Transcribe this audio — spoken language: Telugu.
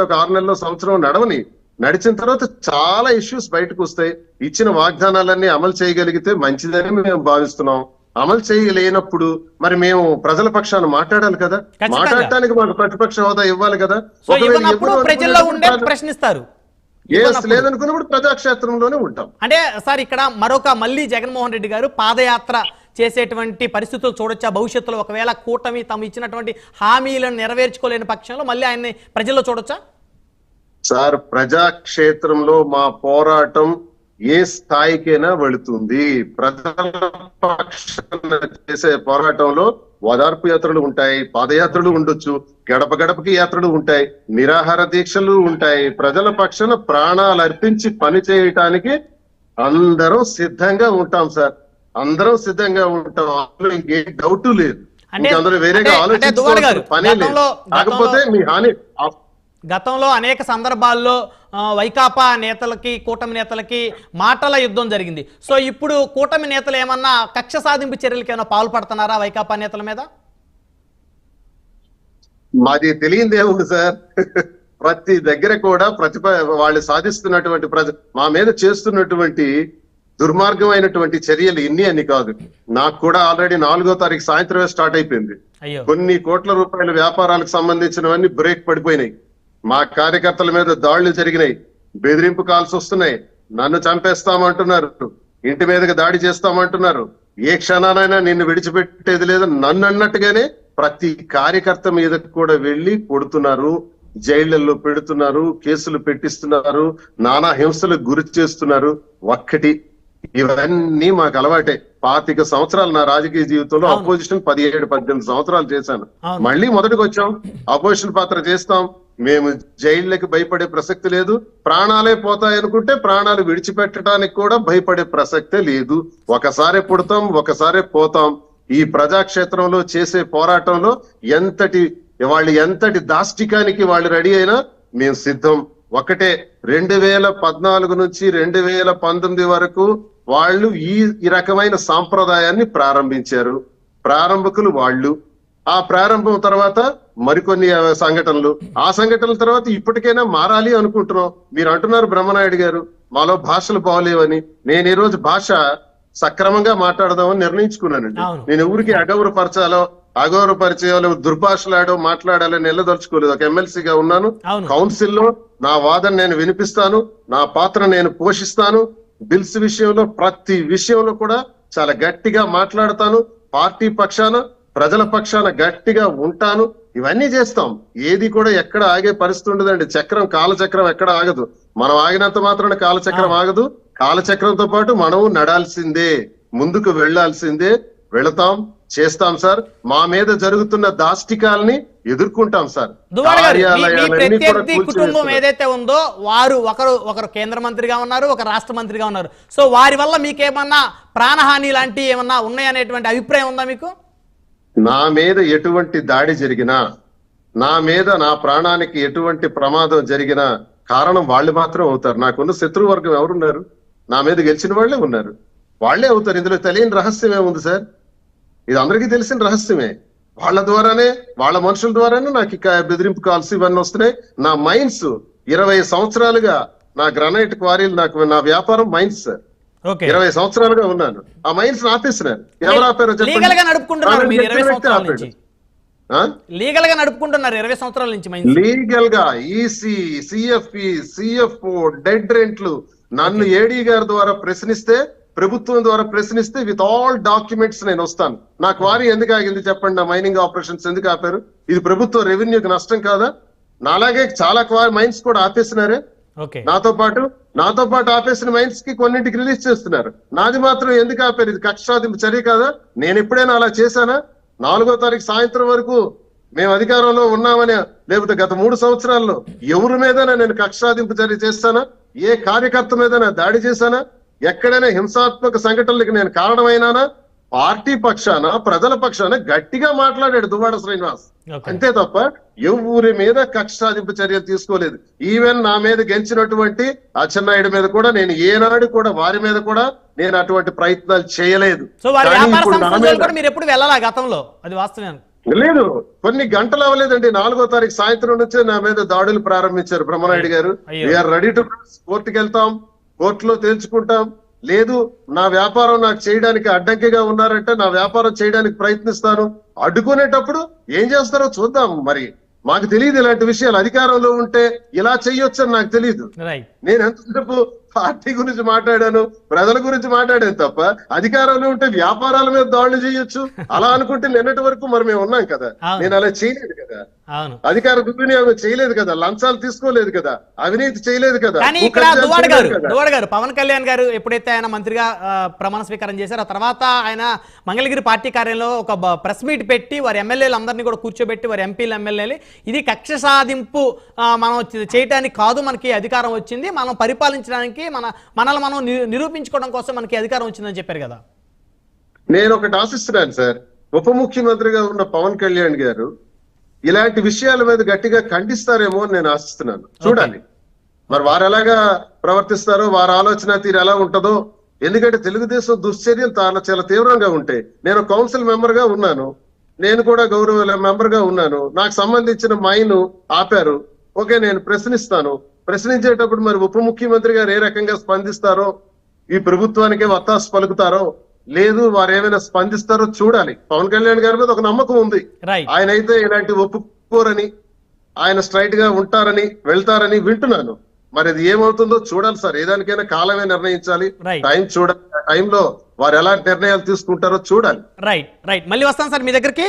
ఒక ఆరు నెలలో సంవత్సరం నడవని. నడిచిన తర్వాత చాలా ఇష్యూస్ బయటకు వస్తాయి. ఇచ్చిన వాగ్దానాలన్నీ అమలు చేయగలిగితే మంచిదని మేము భావిస్తున్నాం. అమలు చేయలేనప్పుడు మరి మేము ప్రజల పక్షాన మాట్లాడాలి కదా. మాట్లాడటానికి మాకు ప్రతిపక్ష హోదా ఇవ్వాలి కదా? ప్రశ్నిస్తారు. లేదనుకున్నప్పుడు ప్రజాక్షేత్రంలోనే ఉంటాం. అంటే సార్ ఇక్కడ మరొక మళ్ళీ జగన్మోహన్ రెడ్డి గారు పాదయాత్ర చేసేటువంటి పరిస్థితులు చూడొచ్చా? భవిష్యత్తులో ఒకవేళ కూటమి తాము ఇచ్చినటువంటి హామీలను నెరవేర్చుకోలేని పక్షంలో మళ్ళీ ఆయన్ని ప్రజల్లో చూడొచ్చా? సార్ ప్రజాక్షేత్రంలో మా పోరాటం ఏ స్థాయికైనా వెళుతుంది. ప్రజల పక్షాన చేసే పోరాటంలో ఓదార్పు యాత్రలు ఉంటాయి పాదయాత్రలు ఉండొచ్చు గడప గడపకి యాత్రలు ఉంటాయి నిరాహార దీక్షలు ఉంటాయి. ప్రజల పక్షాన ప్రాణాలు అర్పించి పని చేయటానికి అందరం సిద్ధంగా ఉంటాం సార్. అందరం సిద్ధంగా ఉంటాం. అందులో ఇంకే డౌట్ లేదు. వేరేగా పనే లేదు. గతంలో- కాకపోతే మీ హాని గతంలో అనేక సందర్భాల్లో వైకాపా నేతలకి కూటమి నేతలకి మాటల యుద్ధం జరిగింది. సో ఇప్పుడు కూటమి నేతలు ఏమన్నా కక్ష సాధింపు చర్యలకి ఏమైనా పాల్పడుతున్నారా వైకాపా నేతల మీద? మాది తెలియందే ఉంది సార్. ప్రతి దగ్గర కూడా ప్రతిభ వాళ్ళు సాధిస్తున్నటువంటి ప్రజ మా మీద చేస్తున్నటువంటి దుర్మార్గమైనటువంటి చర్యలు ఇన్ని అని కాదు. నాకు కూడా ఆల్రెడీ నాలుగో తారీఖు సాయంత్రమే స్టార్ట్ అయిపోయింది. కొన్ని కోట్ల రూపాయల వ్యాపారాలకు సంబంధించినవన్నీ బ్రేక్ పడిపోయినాయి. మా కార్యకర్తల మీద దాడులు జరిగినాయి. బెదిరింపు కాల్స్ వస్తున్నాయి. నన్ను చంపేస్తామంటున్నారు. ఇంటి మీదకి దాడి చేస్తామంటున్నారు. ఏ క్షణానైనా నిన్ను విడిచిపెట్టేది లేదు. నన్ను అన్నట్టుగానే ప్రతి కార్యకర్త మీద కూడా వెళ్ళి కొడుతున్నారు. జైళ్ళలో పెడుతున్నారు. కేసులు పెట్టిస్తున్నారు. నానా హింసలకు గురి చేస్తున్నారు. ఒక్కటి ఇవన్నీ మాకు అలవాటే. పాతిక సంవత్సరాలు నా రాజకీయ జీవితంలో. అపోజిషన్ పదిహేడు పద్దెనిమిది సంవత్సరాలు చేశాను. మళ్ళీ మొదటికి వచ్చాం అపోజిషన్ పాత్ర చేస్తాం. మేము జైళ్ళకి భయపడే ప్రసక్తి లేదు. ప్రాణాలే పోతాయనుకుంటే ప్రాణాలు విడిచిపెట్టడానికి కూడా భయపడే ప్రసక్తే లేదు. ఒకసారి పుడతాం ఒకసారి పోతాం. ఈ ప్రజాక్షేత్రంలో చేసే పోరాటంలో ఎంతటి వాళ్ళు ఎంతటి దాష్టికానికి వాళ్ళు రెడీ అయినా మేము సిద్ధం. ఒకటే రెండు వేల పద్నాలుగు నుంచి రెండు వేల పంతొమ్మిది వరకు వాళ్ళు ఈ ఈ రకమైన సాంప్రదాయాన్ని ప్రారంభించారు. ప్రారంభకులు వాళ్ళు. ఆ ప్రారంభం తర్వాత మరికొన్ని సంఘటనలు. ఆ సంఘటనల తర్వాత ఇప్పటికైనా మారాలి అనుకుంటున్నాం. మీరు అంటున్నారు బ్రహ్మనాయుడు గారు మాలో భాషలు బాగలేవని. నేను ఈ రోజు భాష సక్రమంగా మాట్లాడదామని నిర్ణయించుకున్నానండి. నేను ఊరికి అగౌరవపరచాలో అగౌరవపరిచేయాలో దుర్భాషలాడో మాట్లాడాలని నిలదలుచుకోలేదు. ఒక ఎమ్మెల్సీగా ఉన్నాను. అవును. కౌన్సిల్లో నా వాదన నేను వినిపిస్తాను. నా పాత్ర నేను పోషిస్తాను. బిల్స్ విషయంలో ప్రతి విషయంలో కూడా చాలా గట్టిగా మాట్లాడతాను. పార్టీ పక్షాన ప్రజల పక్షాన గట్టిగా ఉంటాను. ఇవన్నీ చేస్తాం. ఏది కూడా ఎక్కడ ఆగే పరిస్థితి ఉండదండి. చక్రం కాలచక్రం ఎక్కడ ఆగదు. మనం ఆగినంత మాత్రాన కాలచక్రం ఆగదు. కాలచక్రంతో పాటు మనం నడాల్సిందే. ముందుకు వెళ్ళాల్సిందే. వెళతాం చేస్తాం సార్. మా మీద జరుగుతున్న దాష్టికాల్ని ఎదుర్కొంటాం సార్. ప్రత్యర్థి కుటుంబం. ఏదైతే ఉందో వారు ఒకరు ఒకరు కేంద్ర మంత్రిగా ఉన్నారు ఒక రాష్ట్ర మంత్రిగా ఉన్నారు. సో వారి వల్ల మీకేమన్నా ప్రాణహాని లాంటి ఏమన్నా ఉన్నాయనేటువంటి అభిప్రాయం ఉందా మీకు? నా మీద ఎటువంటి దాడి జరిగినా నా మీద నా ప్రాణానికి ఎటువంటి ప్రమాదం జరిగినా కారణం వాళ్ళు మాత్రం అవుతారు. నాకున్న శత్రువర్గం ఎవరున్నారు? నా మీద గెలిచిన వాళ్ళే ఉన్నారు. వాళ్ళే అవుతారు. ఇందులో తెలియని రహస్యం ఏముంది సార్? ఇది అందరికీ తెలిసిన రహస్యమే. వాళ్ళ ద్వారానే వాళ్ళ మనుషుల ద్వారానే నాకు ఇక బెదిరింపు కాల్స్ ఇవన్నీ వస్తున్నాయి. నా మైన్స్ ఇరవై సంవత్సరాలుగా నా గ్రనైట్ క్వారీలు నాకు నా వ్యాపారం మైన్స్. ఇరవై సంవత్సరాలుగా ఉన్నాను. ఆ మైన్స్ ఆపేసినారు. ఎవరు ఆపారో చెప్పండి. లీగల్గా నడుపుకుంటున్నారు ఇరవై సంవత్సరాల. నుంచి లీగల్గా ఈసీ సిఎఫ్ఈ సిఎఫ్ఓ డెడ్ రెంట్లు నన్ను ఏడీ గారి ద్వారా ప్రశ్నిస్తే ప్రభుత్వం ద్వారా ప్రశ్నిస్తే విత్ ఆల్ డాక్యుమెంట్స్ నేను వస్తాను. నా క్వారీ ఎందుకు ఆగింది చెప్పండి నా మైనింగ్ ఆపరేషన్స్ ఎందుకు ఆపారు? ఇది ప్రభుత్వ రెవెన్యూకి నష్టం కాదా? నాలాగే చాలా క్వారీ మైన్స్ కూడా ఆపేసినారే. నాతో పాటు నాతో పాటు ఆపేసిన మైన్స్కి కొన్నింటికి రిలీజ్ చేస్తున్నారు. నాది మాత్రం ఎందుకు ఆపారు? ఇది కక్ష సాధింపు చర్య కాదా? నేను ఎప్పుడైనా అలా చేశానా? నాలుగో తారీఖు సాయంత్రం వరకు మేము అధికారంలో ఉన్నామని లేకపోతే గత మూడు సంవత్సరాల్లో ఎవరి మీదైనా నేను కక్ష సాధింపు చర్య చేస్తానా? ఏ కార్యకర్త మీదైనా దాడి చేశానా? ఎక్కడైనా హింసాత్మక సంఘటనలకు నేను కారణమైనానా? పార్టీ పక్షాన? ప్రజల పక్షాన? గట్టిగా మాట్లాడాడు దువ్వాడ శ్రీనివాస్. అంతే తప్ప ఎవరి మీద కక్ష సాధింపు చర్యలు తీసుకోలేదు. ఈవెన్ నా మీద గెలిచినటువంటి అచ్చెన్నాయుడు మీద కూడా నేను ఏనాడు కూడా వారి మీద కూడా నేను అటువంటి ప్రయత్నాలు చేయలేదు. ఎప్పుడు వెళ్ళాలా గతంలో? అది వాస్తవం లేదు. కొన్ని గంటలు అవ్వలేదండి. నాలుగో తారీఖు సాయంత్రం నుంచే నా మీద దాడులు ప్రారంభించారు బ్రహ్మనాయుడు గారు. వీఆర్ రెడీ టు కోర్టుకి వెళ్తాం. కోర్టులో తేల్చుకుంటాం. లేదు నా వ్యాపారం నాకు చేయడానికి అడ్డంకిగా ఉన్నారంటే నా వ్యాపారం చేయడానికి ప్రయత్నిస్తాను. అడ్డుకునేటప్పుడు ఏం చేస్తారో చూద్దాం మరి. మాకు తెలియదు ఇలాంటి విషయాలు అధికారంలో ఉంటే ఇలా చెయ్యొచ్చని నాకు తెలియదు నేను ఎంతసేపు పార్టీ గురించి మాట్లాడాను ప్రజల గురించి మాట్లాడాను తప్ప అధికారంలో ఉంటే వ్యాపారాల మీద దాడులు చేయొచ్చు. అలా అనుకుంటే నిన్నటి వరకు మరి మేము ఉన్నాం కదా. నేను అలా చేయలేదు కదా. అధికార దుర్వినియోగం చేయలేదు కదా. లంచాలు తీసుకోలేదు కదా. అవినీతి చేయలేదు కదా. గారు పవన్ కళ్యాణ్ గారు ఎప్పుడైతే ఆయన మంత్రిగా ప్రమాణ స్వీకారం చేశారో ఆ తర్వాత ఆయన మంగళగిరి పార్టీ కార్యాలయంలో ఒక ప్రెస్ మీట్ పెట్టి వారి ఎమ్మెల్యేలు అందరినీ కూడా కూర్చోబెట్టి వారి ఎంపీలు ఎమ్మెల్యేలు ఇది కక్ష సాధింపు మనం చేయటానికి కాదు మనకి అధికారం వచ్చింది. మనం పరిపాలించడానికి మన మనల్ని మనం నిరూపించుకోవడం కోసం మనకి అధికారం వచ్చిందని చెప్పారు కదా. నేను ఒకటి ఆశిస్తున్నాను సార్. ఉప ముఖ్యమంత్రిగా ఉన్న పవన్ కళ్యాణ్ గారు ఇలాంటి విషయాల మీద గట్టిగా ఖండిస్తారేమో అని నేను ఆశిస్తున్నాను. చూడాలి. మరి వారు ఎలాగా ప్రవర్తిస్తారో వారి ఆలోచన తీరు ఎలా ఉంటుందో ఎందుకంటే తెలుగుదేశం దుశ్చర్యలు చాలా చాలా తీవ్రంగా ఉంటాయి. నేను కౌన్సిల్ మెంబర్గా ఉన్నాను. నేను కూడా గౌరవ మెంబర్గా ఉన్నాను. నాకు సంబంధించిన మైను ఆపారు. ఓకే నేను ప్రశ్నిస్తాను. ప్రశ్నించేటప్పుడు మరి ఉప ముఖ్యమంత్రి గారు ఏ రకంగా స్పందిస్తారో ఈ ప్రభుత్వానికే వత్తాసు పలుకుతారో లేదు వారు ఏమైనా స్పందిస్తారో చూడాలి. పవన్ కళ్యాణ్ గారి మీద ఒక నమ్మకం ఉంది. ఆయన అయితే ఇలాంటి ఒప్పుకోరని ఆయన స్ట్రైట్గా ఉంటారని వెళ్తారని వింటున్నాను. మరి అది ఏమవుతుందో చూడాలి సార్. ఏదానికైనా కాలమే నిర్ణయించాలి. టైం చూడాలి. టైంలో వారు ఎలాంటి నిర్ణయాలు తీసుకుంటారో చూడాలి. రైట్ రైట్ మళ్ళీ వస్తాను సార్ మీ దగ్గరికి.